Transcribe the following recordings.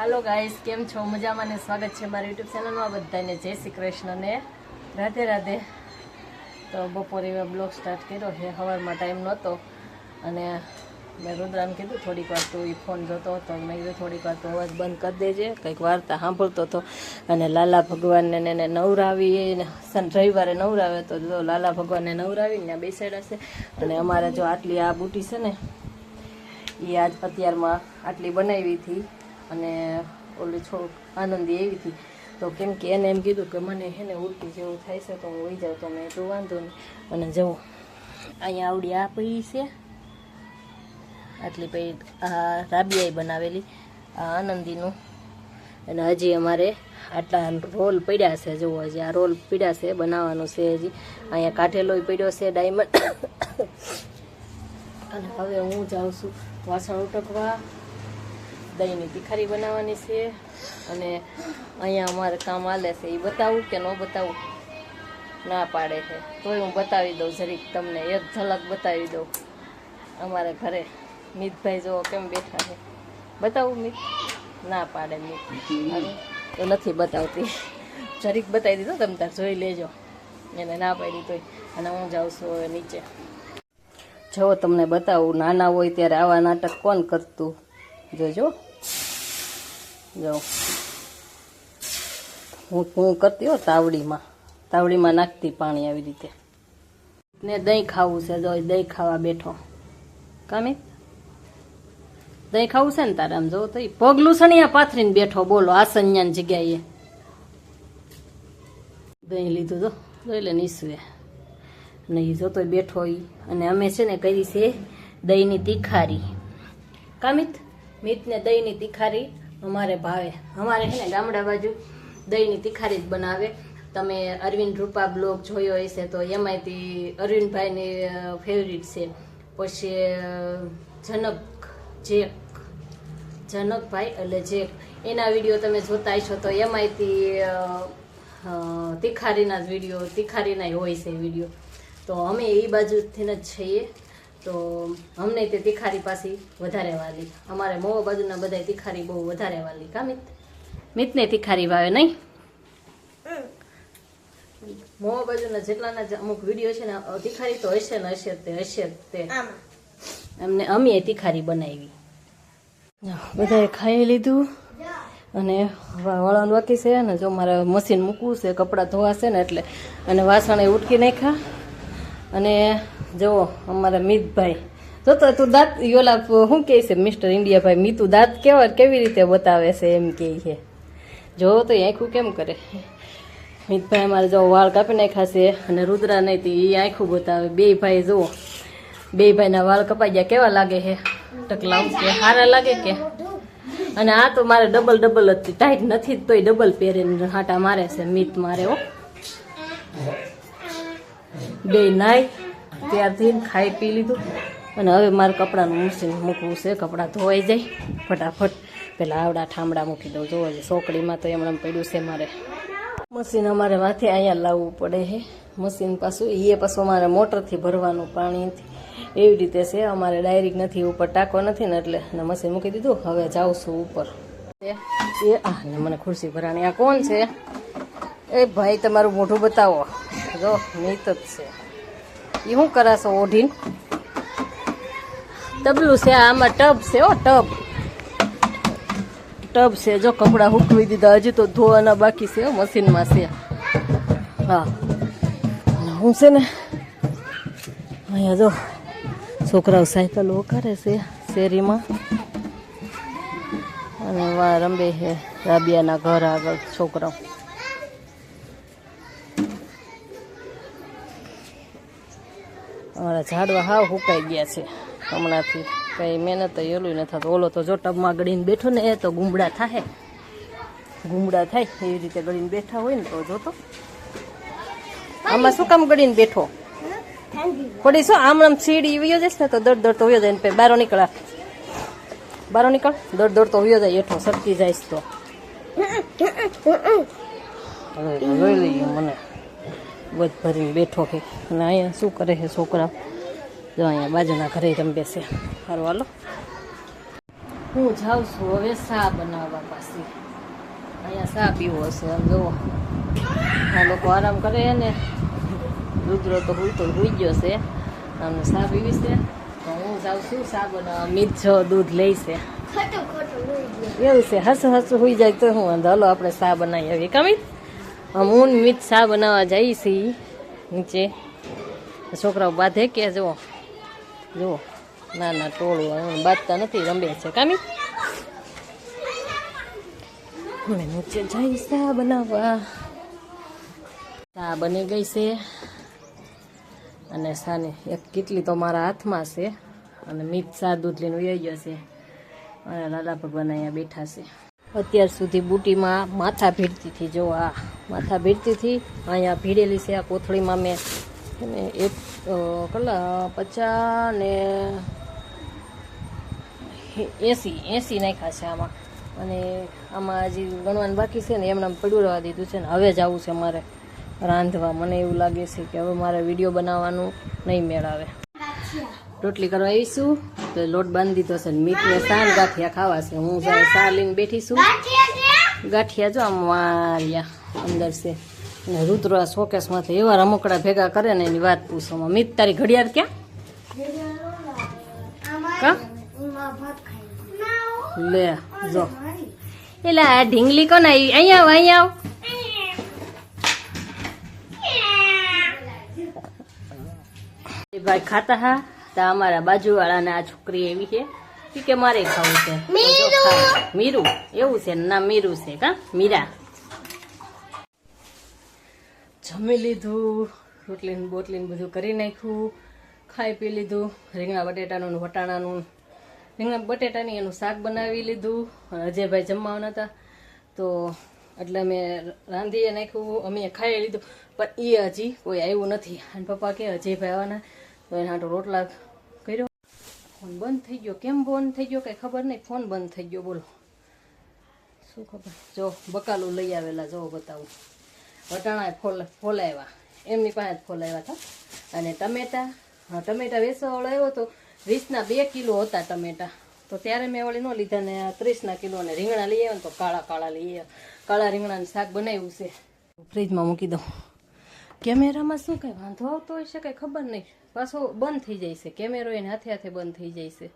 હાલો guys કેમ છો? મજામાં ને સ્વાગત છે મારા યુટ્યુબ ચેનલમાં બધાને. જય શ્રી કૃષ્ણ ને રાધે રાધે. તો બપોરે મેં બ્લોગ સ્ટાર્ટ કર્યો છે. સવારમાં ટાઈમ નહોતો. અને મેં રુદ્રાને કીધું થોડીક વાર તું એ ફોન જોતો હતો. મેં કીધું થોડીક વાર તું અવાજ બંધ કરી દેજે. કંઈક વાર્તા સાંભળતો હતો. અને લાલા ભગવાનને એને નવરાવી ને રવિવારે નવરાવે તો જો લાલા ભગવાનને નવરાવીને ત્યાં બેસાડ્યા છે. અને અમારે જો આટલી આ બુટી છે ને એ આજ અત્યારમાં આટલી બનાવી હતી. અને ઓલી છોડ આનંદી એવી હતી. તો કેમ કે એને એમ કીધું કે મને હે ને ઉલટી જેવું થાય છે, તો હું વહી જાઉં, તો મેં તો વાંધો નહીં. અને જવું. અહીંયા આવડી આ પડી છે. આટલી પડી આ રાબિયાએ બનાવેલી, આ આનંદીનું. અને હજી અમારે આટલા રોલ પડ્યા છે, જુઓ હજી આ રોલ પડ્યા છે, બનાવવાનું છે હજી. અહીંયા કાઢેલોય પડ્યો છે ડાયમંડ અને હવે હું જાઉં છું વાસણ ઉટકવા. દહીંની ભીખારી બનાવવાની છે અને અહીંયા અમારે કામ હાલે છે એ બતાવું કે ન બતાવું? ના પાડે છે. તોય હું બતાવી દઉં જરીક તમને એક ઝલક બતાવી દઉં. અમારે ઘરે મિતભાઈ જો કેમ બેઠા છે. બતાવું મિત? ના પાડે મિત. તો નથી બતાવતી. જરીક બતાવી દીધો તમે તાર જોઈ લેજો. એને ના પાડી તોય. અને હું જાઉં છું હવે નીચે. જો તમને બતાવું નાના હોય ત્યારે આવા નાટક કોણ કરતું? જોજો. જો. હું હું કરતી હો તાવડીમાં. તાવડીમાં નાખતી પાણી આવી રીતે. ને દહીં ખાવું છે, જો દહીં ખાવા બેઠો. કામી દહીં ખાવું છે ને તારે આમ જોવો તો પગલું સણિયા પાથરીને બેઠો. બોલો આસન્યાની જગ્યાએ. દહીં લીધું તો જોઈ લે, નીસવે. અને એ જોતો બેઠો ઈ. અને અમે છે ને કરી છે દહીંની તીખારી. કામિત મિતને દહીંની તીખારી અમારે ભાવે. અમારે છે ને ગામડા બાજુ દહીંની તિખારી જ બનાવે. તમે અરવિંદ રૂપા બ્લોગ જોયો હશે તો એમાંથી અરવિંદભાઈની ફેવરિટ છે. પછી જનક જેક. જનકભાઈ એટલે જેક. એના વીડિયો તમે જોતા હશો તો અ, અ, જ વીડિયો તિખારીના હોય છે વીડિયો તો અમે એ બાજુથી જ છીએ. તો અમને તે તિખારી પાછી વધારે વાલી. અમારે મોવા બાજુના બધા તિખારી બહુ વધારે વાલી. કા મિત? મિતને તિખારી ભાવે નહીં? મોવા બાજુના જેટલાના અમુક વીડિયો છે ને તિખારી તો હશે ને હશે તે હશે તે. એમને અમે તિખારી બનાવી. બધાએ ખાઈ લીધું. અને વા- વાકી બાકી છે ને જો મારે મશીન મૂકવું છે કપડાં ધોવાશે ને એટલે અને વાસણ એ ઉટકી નાખ્યા. અને જુઓ અમારા મિતભાઈ, જો તો તું દાંત, યોલા શું કહે છે મિસ્ટર ઇન્ડિયાભાઈ, મીતું દાંત કેવા, કેવી રીતે બતાવે છે એમ કહે છે. જો તો આંખું કેમ કરે? મિતભાઈ અમારે જો વાળ કાપી નાખ્યા અને રુદ્રા નહીં તો એ આંખું બતાવે. બે ભાઈ જુઓ. બે ભાઈના વાળ કપાઈ ગયા. કેવા લાગે છે? ટકલા સારા લાગે કે? અને આ તો મારે ડબલ ડબલ જ ટાઈટ નથી તોય ડબલ પહેરીને હાટા મારે છે, મીત મારે હો. બે નાઈ ત્યારથી ખાઈ પી લીધું. અને હવે મારે કપડાનું મશીન મૂકવું છે, કપડાં ધોવાઈ જાય, ફટાફટ. પેલા આવડા ઠામડા મૂકી દઉં. જોવા જાય સોકડીમાં તો એમણે પડ્યું છે મારે. મશીન અમારે માથે અહીંયા લાવવું પડે છે. મશીન પાછું એ પાછું અમારે મોટરથી ભરવાનું પાણીથી એવી રીતે છે, અમારે ડાયરેક્ટ નથી, ઉપર ટાંકો નથી ને એટલે અને મશીન મૂકી દીધું. હવે જાઉં છું ઉપર. એ, આ, ને મને ખુરશી ભરાણી. આ કોણ છે? એ ભાઈ, તમારું મોઢું બતાવો. જો, નીત જ છે. એ શું કરાશો, ઓઢીને? તબલું છે, આમાં ટબ છે, હો, ટબ. ટબ છે, જો, કપડાં હૂકવી દીધા. હજી તો ધોવાના બાકી છે મશીનમાં છે. હા. હું છે ને, અહીંયા જો, છોકરાઓ સાયકલ કરે છે, શેરીમાં. અને રંબે છે, રાબિયાના ઘર આગળ, છોકરાઓ. અમારા ઝાડવા હાવ હુકાઈ ગયા છે. હમણાંથી કઈ મહેનત એલું નથી થતું. ઓલો તો જો ટબમાં ગળીને બેઠો ને એ તો ગુમડા થાય ગુમડા થાય એવી રીતે ગળીને બેઠા હોય ને તો જોતો. આમાં શું કામ ગળીને બેઠો? પડી શું? આમ આમ સીડી વયો જશે ને તો દોડ દોડતો વયો જાય ને બારો નીકળા. બારો નીકળ દોડ દોડતો વયો જાય એઠો સરકી જાય તો જોઈ લઈએ મને. બધ ભરીને બેઠો છે. અને અહીંયા શું કરે છે છોકરા? જો અહીંયા બાજુના ઘરે રમે છે. સારું હાલો. હું જાઉં છું હવે શા બનાવવા પાછી અહીંયા શા પીવો હશે આમ જુઓ. આ લોકો આરામ કરે ને. રુદ્ર તો હું તો હોઈ ગયો છે. અને શા પીવી છે. તો હું જાઉં છું શા બનાવવા. મીઠો જો દૂધ લઈ છે. એવું છે. હસું હસું હોઈ જાય તો હું વાંધો? હાલો આપણે શા બનાવી આવીએ. કમિત આમ હું ને મિત શા બનાવવા જઈ છીએ નીચે. છોકરાઓ બાંધે કે જુઓ જુઓ ના ના, ટોળું બાંધતા નથી, રમે છે. કામી? હવે નીચે જઈ શા બનાવવા. શા બની ગઈ છે. અને શાની એક કેટલી તો મારા હાથમાં છે. અને મીઠ શા દૂધ લઈને વહી ગયો છે. અને દાદા ભગવાન અહીંયા બેઠા છે. અત્યાર સુધી બુટીમાં માથા ભીડતી હતી, જો આ માથા ભીડતી હતી, અહીંયા ભીડેલી છે આ કોથળીમાં મેં. એક કલા પચા ને એસી એસી નાખ્યા છે આમાં. અને આમાં હજી ગણવાનું બાકી છે ને, એમને પડ્યું રહેવા દીધું છે ને, હવે જ આવું છે મારે રાંધવા. મને એવું લાગે છે કે હવે મારે વીડિયો બનાવવાનું નહીં મેળ આવે. રોટલી કરવા આવીશું. તો લોટ બાંધી દીધો છે ને સાર ગાંઠિયા ખાવા છે. હું જ્યારે સાર લઈને બેઠી છું. ગાંઠિયા જો આમ વાર્યા અંદર છે. અને રુદ્ર આ શોકેસમાંથી એવા રમકડા ભેગા કરે ને એની વાત પૂછોમાં મિત તારી ઘડિયાળ ક્યાં? લે જો. એટલે આ ઢીંગલી કોને અહીંયા આવ અહીંયા આવ. ભાઈ ખાતા હા? તો અમારા બાજુવાળાને આ છોકરી એવી છે કે મારે ખાવું છે. મીરું! એવું છે ના મીરું છે કા? મીરા. જમી લીધું રોટલી ને બોટલી ને બધું કરી નાખ્યું ખાઈ પી લીધું રીંગણા બટેટાનું વટાણાનું રીંગણા બટેટાની એનું શાક બનાવી લીધું અજયભાઈ જમવાના હતા. તો એટલે મેં રાંધીએ નાખ્યું અમે ખાઈ લીધું પણ એ હજી કોઈ આવ્યું નથી. અને પપ્પા કે અજયભાઈ આવવાના. તો એના હાટુ રોટલા કર્યો. ફોન બંધ થઈ ગયો. કેમ બંધ થઈ ગયો કંઈ ખબર નહીં. ફોન બંધ થઈ ગયો. બોલો. શું ખબર? જો, બકાલું લઈ આવેલા. જો, બતાવું. વટાણા ફોલ, ફોલાવ્યા. એમની પાસે જ ફોલાવ્યા હતા અને ટમેટા, હા, ટમેટા વેસવાળો આવ્યો તો વીસના બે કિલો હતા ટમેટા. તો ત્યારે મેં વળી ન લીધા ને ત્રીસના કિલો અને રીંગણા લઈ આવ્યા ને તો કાળા કાળા લઈ આવ્યા. કાળા રીંગણાનું શાક બનાવ્યું છે. ફ્રીજમાં મૂકી દઉં. કેમેરામાં શું કંઈ વાંધો આવતો હોય છે કંઈ ખબર નહીં. પાછો બંધ થઈ જાય છે. કેમેરો એને હાથે હાથે બંધ થઈ જાય છે.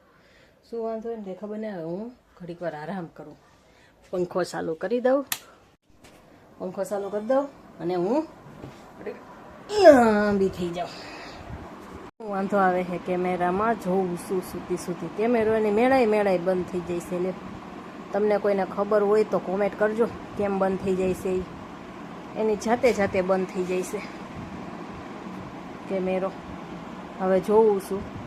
શું વાંધો ને ખબર ને હું ઘડીક વાર આરામ કરું. પંખો ચાલુ કરી દઉં. પંખો ચાલુ કરી દઉં અને હું લાંબી થઈ જાઉં. વાંધો આવે છે કેમેરામાં? જોઉં શું સુધી સુધી. કેમેરો એની મેળાય મેળાય બંધ થઈ જાય છે તમને કોઈને ખબર હોય તો કોમેન્ટ કરજો. કેમ બંધ થઈ જાય છે. એની જાતે જાતે બંધ થઈ જાય છે. કેમેરો. હવે જોઉં છું.